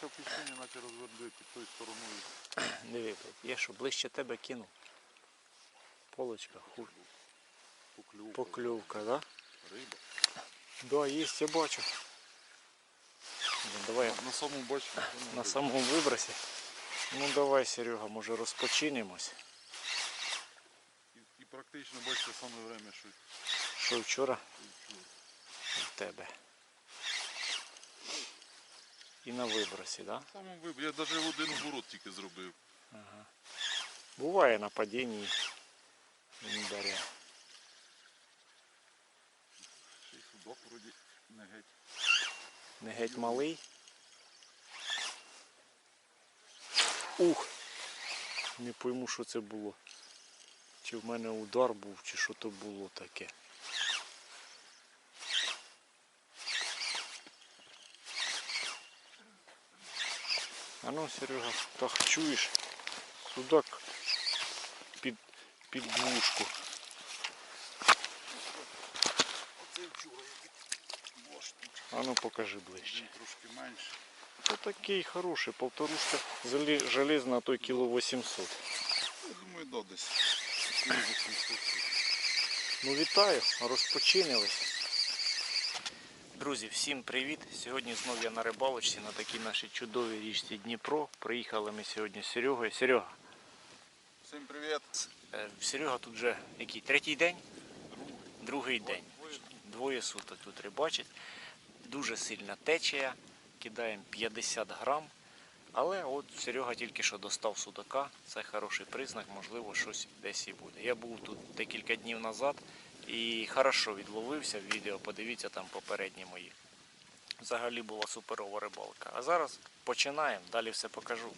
таке впечатлення, наче розверли під тою стороною. Диви, блядь, я що, ближче тебе кинув. Полочка, хуй. Поклювка. Покльовка, да? Риба. Да, є, я бачу. Ну, давай На самому бачу. на самому вибросі. Ну давай, Серега, може розпочинемось. І, і практично бачите саме время, що Що вчора в тебе. І на вибросі, да? Саме виб... Я навіть один оборот тільки зробив. Буває на падінні. Бере. Ще й судак вроді не геть. Не геть малий. Ух! Не пойму, що це було. Чи в мене удар був, чи що то було таке. А ну, Серега, так чуєш? Судак під, під двушку. Оце вчора. А ну покажи ближче. Він трошки менше. Такий хороший, полторушка железна, а то й кіло 800. Я думаю, да, десь. 800. Ну вітаю, розпочинились. Друзі, всім привіт! Сьогодні знов я на рибалочці на такій нашій чудовій річці Дніпро. Приїхали ми сьогодні з Серегою. Серега, Всім привіт. е, Серега тут вже який? Третій день? Другий. Другий день. Двоє суток тут рибачить. Дуже сильна течія. Кидаємо 50 грам. Але от Серега тільки що достав судака. Це хороший признак, можливо, щось десь і буде. Я був тут декілька днів назад і хорошо відловився в відео. Подивіться там попередні мої. Взагалі була суперова рибалка. А зараз починаємо, далі все покажу.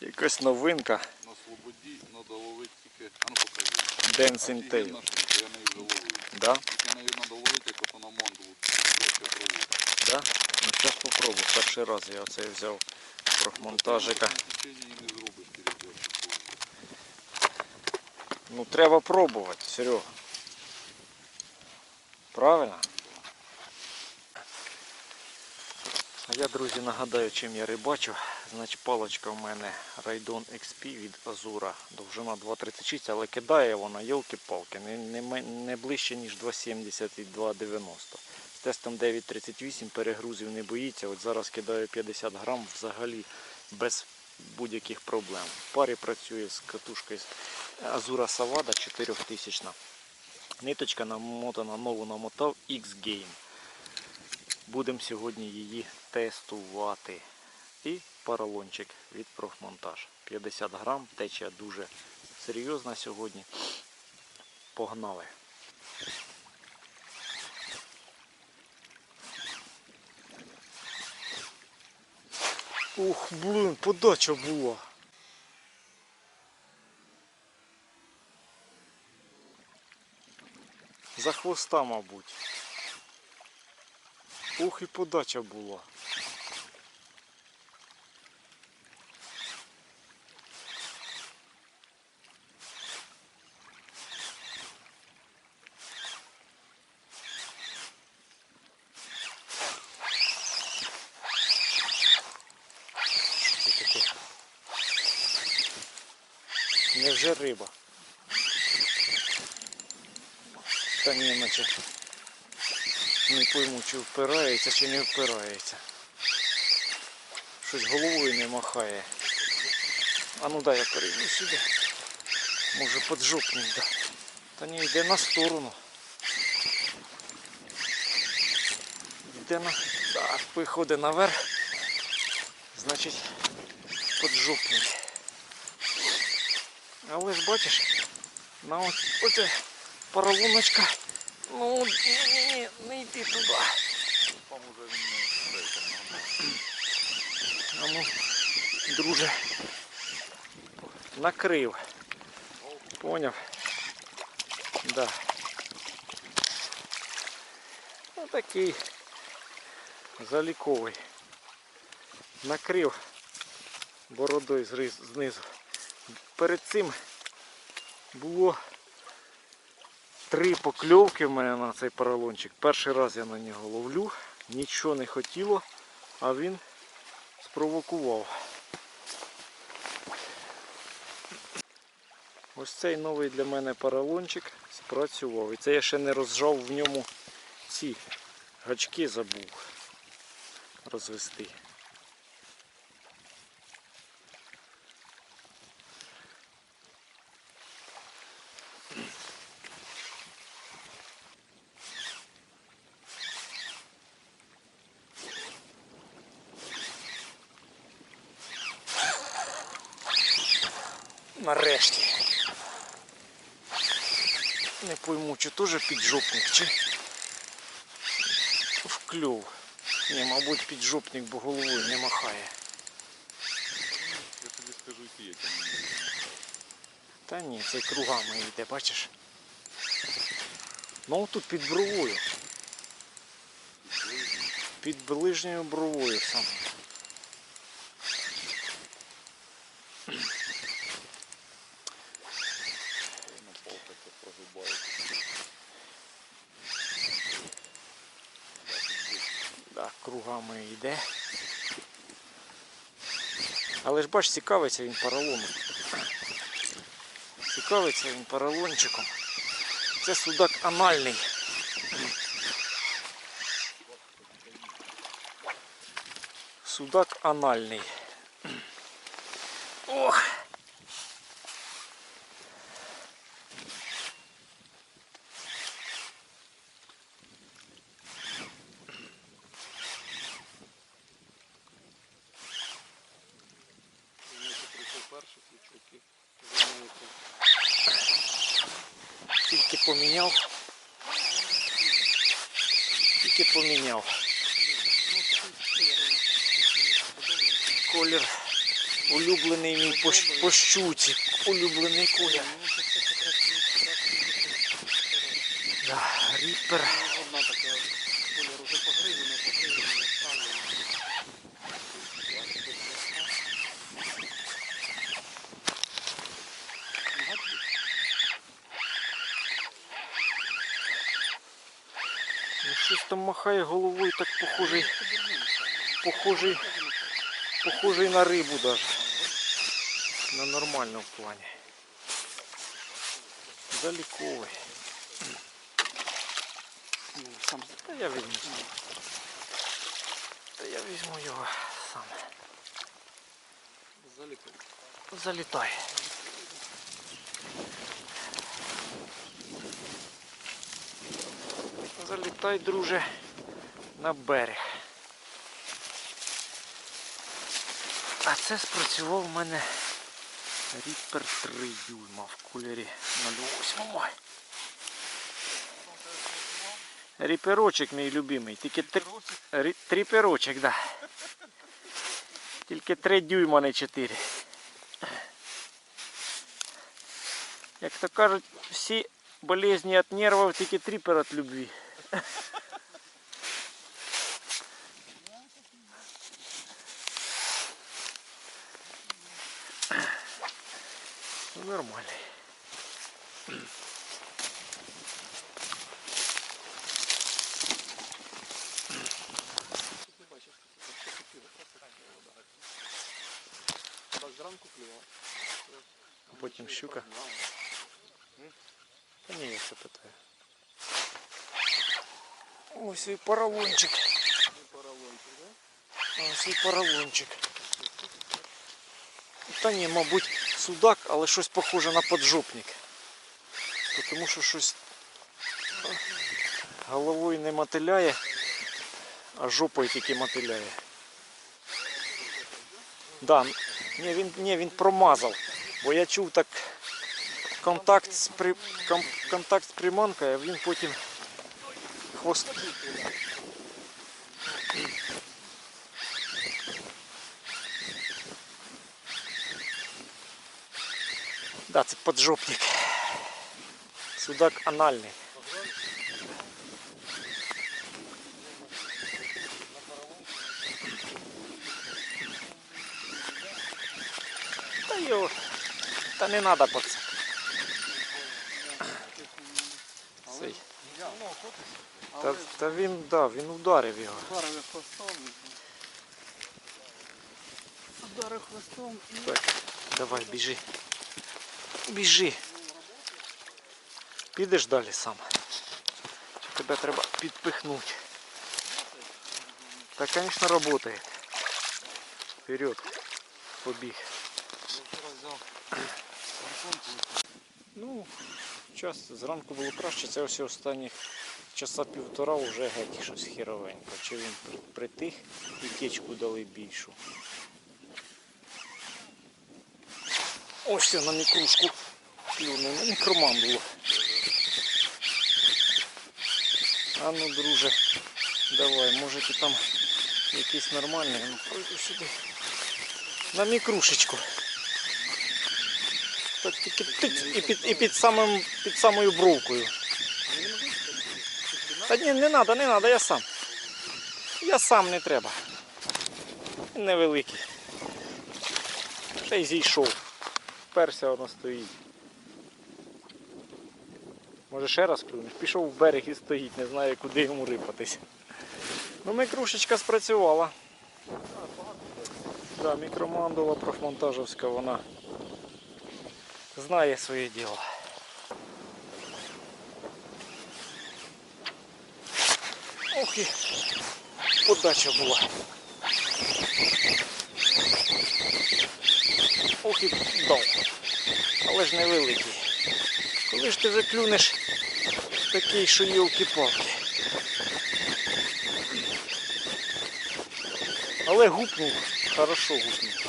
Якась новинка На свободі треба ловити тільки. А ну покажи. Dancing Tail. Да? Тільки нею треба ловити, як ото на пробую. Да? Ну зараз попробую. Перший раз я оце взяв трохмонтажика. В течение і не зробиш передачу. Ну треба пробувати, Серега. Правильно? А я, друзі, нагадаю, чим я рибачу. Значить, паличка в мене Raidon XP від Азура. Довжина 2,36, але кидає вона, йолки-палки, не, не, не ближче, ніж 2,70 і 2,90. З тестом 9,38 перегрузів не боїться. От зараз кидаю 50 грам взагалі без будь-яких проблем. В парі працює з катушкою Азура Савада 4000. Ниточка намотана, нову намотав X-Game. Будемо сьогодні її тестувати. І поролончик від профмонтаж. 50 грам, течія дуже серйозна сьогодні. Погнали. Ух, блин, подача була. За хвоста, мабуть. Ух, і подача була. Невже риба? Та ні, наче не пойму, чи впирається, чи не впирається. Щось головою не махає. А ну дай я перейду сюди. Може поджопник, да. Та ні, йде на сторону. Йде на. Так, виходить наверх. Значить, поджопник. Але ж бачиш, на ось оце поролоночка. Ну, ні-ні-ні, не йди туди. Там уже не. А ну, друже, накрив. Поняв? Да. Ну такий заліковий. Накрив бородою знизу. Перед цим було три покльовки в мене на цей поролончик. Перший раз я на нього ловлю, нічого не хотіло, а він спровокував. Ось цей новий для мене поролончик спрацював. І це я ще не розжав в ньому ці гачки забув розвести. Нарешті. Не пойму, чи теж піджопник, чи вклюв. Ні, мабуть, піджопник, бо головою не махає. Я тобі скажу ті, які мені. Та ні, цей кругами йде, бачиш? Ну тут під бровою. Під ближньою бровою саме. На палках це прогибається. Кругами йде. Але ж бач, цікавиться він поролоном. Цікавиться він поролончиком. Це судак анальний. Судак анальний. Ох! Тільки поміняв. Тільки поміняв. Колір улюблений мій по. Улюблений колір. Да, ріпер. Одна така колір уже погризана, погризана, ставлена. Ну щось там махає головою, так похожий, похожий, похожий на рибу даже. На нормальному плані. Заліковий. Ну, Сам Та я візьму. Та я візьму його сам. залікав. Залітай. Залітай, друже, на берег. А це спрацював у мене Ріпер 3 дюйма в кольорі 08. Ріперочок мій любимий, тільки три, рі- тріперочок, да. Тільки 3 дюйма, не 4. Як то кажуть, всі болезні від нервів, тільки тріпер від любві. Так зранку клював. А потім щука. Та ні, я це питаю. Ось і поролончик. Поролончик, да? Ось і поролончик. Та ні, мабуть, Судак, але щось похоже на поджопник. Тому що щось головою не мотиляє, а жопою тільки мотиляє. Да, ні, він, ні, він промазав. Бо я чув так контакт з, при, ком, контакт з приманкою, а він потім хвост. Да, це поджопник. Судак анальний. Та його. Та не треба це. Цей. Та, та він, да, він ударив його. парове хвостом. Ударив хвостом і Так, давай, біжи. Біжи. Підеш далі сам. Чи тебе треба підпихнути? Так, звісно, працює. Вперед. Побіг. Ну, час зранку було краще, це ось останніх часа півтора вже геть щось хіровенько. Чи він притих і течку дали більшу. Ось я на мікрушку клюнув, на мікроман було. А ну, друже, давай, може ти там якийсь нормальний, ну пройду сюди. На мікрушечку. Так тільки тиць, і під, і під, самим, під самою бровкою. Та ні, не треба, не треба, я сам. Я сам не треба. Невеликий. Ще й зійшов. Перся воно стоїть. Може ще раз клюнеш? Пішов в берег і стоїть, не знає куди йому рипатись. Ну мікрушечка спрацювала. Да, мікромандула профмонтажівська, вона знає своє діло. Ох і подача була. Ох і дав. Але ж невеликий. Коли ж ти вже клюнеш такий, що йолки-палки. Але гупнув, хорошо гупнув.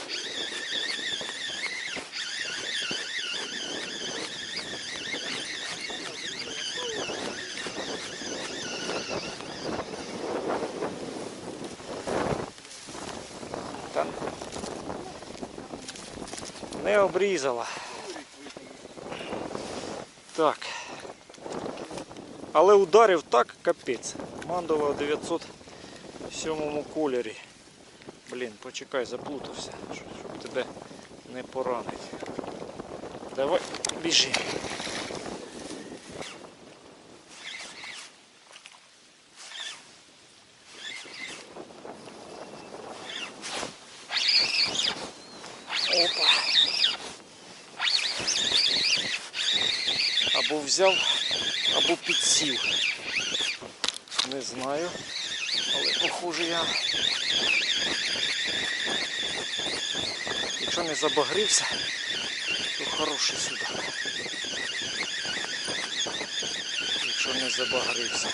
Не обрізала. Так. Але ударив так, капець. Мандова в 907 кольорі. Блін, почекай, заплутався, щоб тебе не поранити. Давай, біжи. Опа. Або взяв, або підсів. Не знаю. Але похоже я. Якщо не забагрився, то хороший судак. Якщо не забагрився.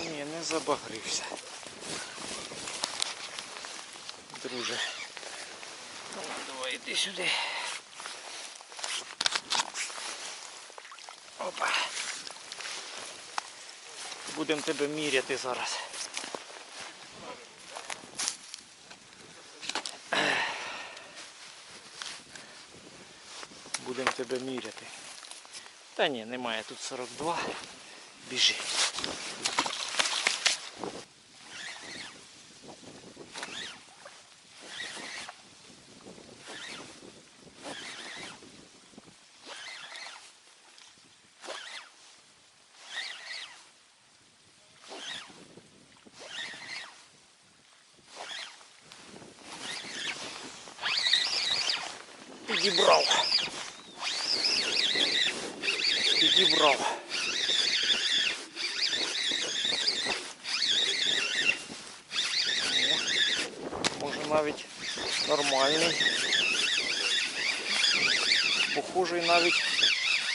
Ні, не забагрився. Друже. Ну, давай іди сюди. Опа. Будемо тебе міряти зараз. Будемо тебе міряти. Та ні, немає тут 42. Біжи. Підібрав. Підібрав. О, Може навіть нормальний. Похожий навіть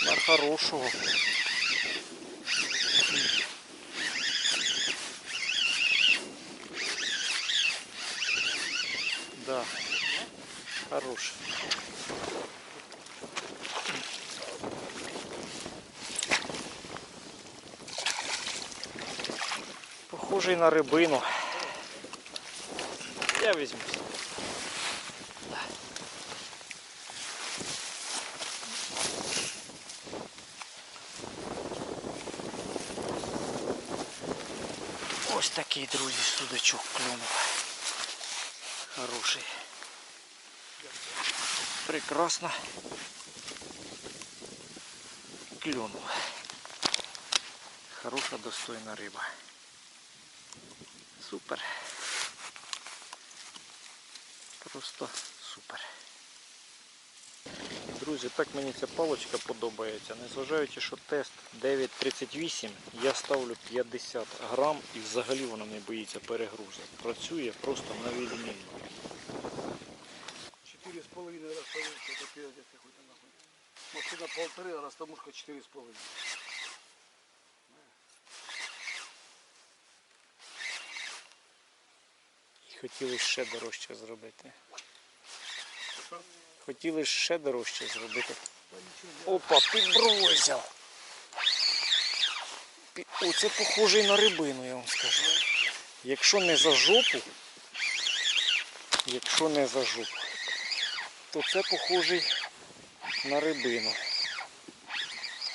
на хорошого. Хороший. Похожий на рибину. Я візьму. Ось такий, друзі, судачок клюнув. Хороший. Прекрасно. Клюнув. Хороша достойна риба. Супер. Просто супер. Друзі, так мені ця паличка подобається. Незважаючи, що тест 9.38, я ставлю 50 грам і взагалі вона не боїться перегрузу. Працює просто на відмінно. Четыре с половиной растамушка, это пиздец какой-то нахуй. Машина полторы, а растамушка четыре с половиной. І хотіли ще дорожче зробити. Хотіли ще дорожче зробити. Опа, підбросив. Пі- Оце похожий на рибину, я вам скажу. Якщо не за жопу, якщо не за жопу, то це похожий на рибину.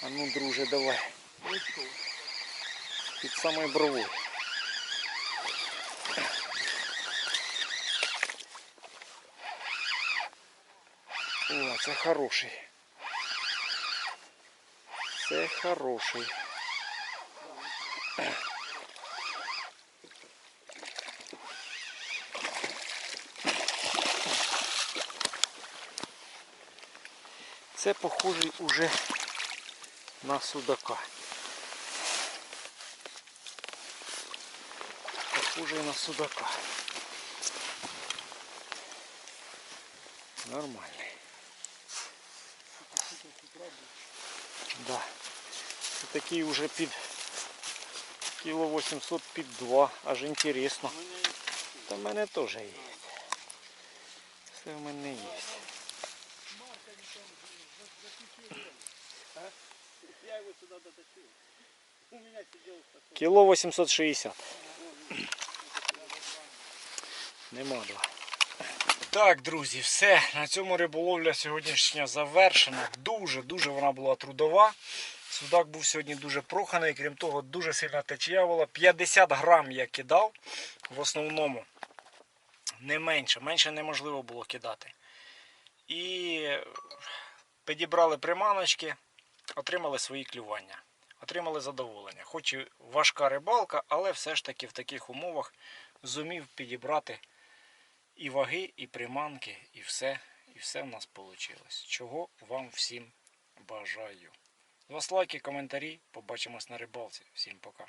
А ну, друже, давай. Під самою бровою. О, це хороший. Це хороший. Це похожий уже на судака. Похожий на судака. Нормальний. Да. Це такий уже під кіло 800 під 2. Аж інтересно. Та в мене теж є. Все в мене є. Кіло 860. Нема два. Так, друзі, все. На цьому риболовля сьогоднішня завершена. Дуже-дуже вона була трудова. Судак був сьогодні дуже проханий, крім того, дуже сильна течія була. 50 грам я кидав в основному. Не менше, менше неможливо було кидати. І підібрали приманочки, отримали свої клювання. Отримали задоволення. Хоч і важка рибалка, але все ж таки в таких умовах зумів підібрати і ваги, і приманки, і все, і все в нас вийшло. Чого вам всім бажаю. З вас лайки, коментарі. Побачимось на рибалці. Всім пока.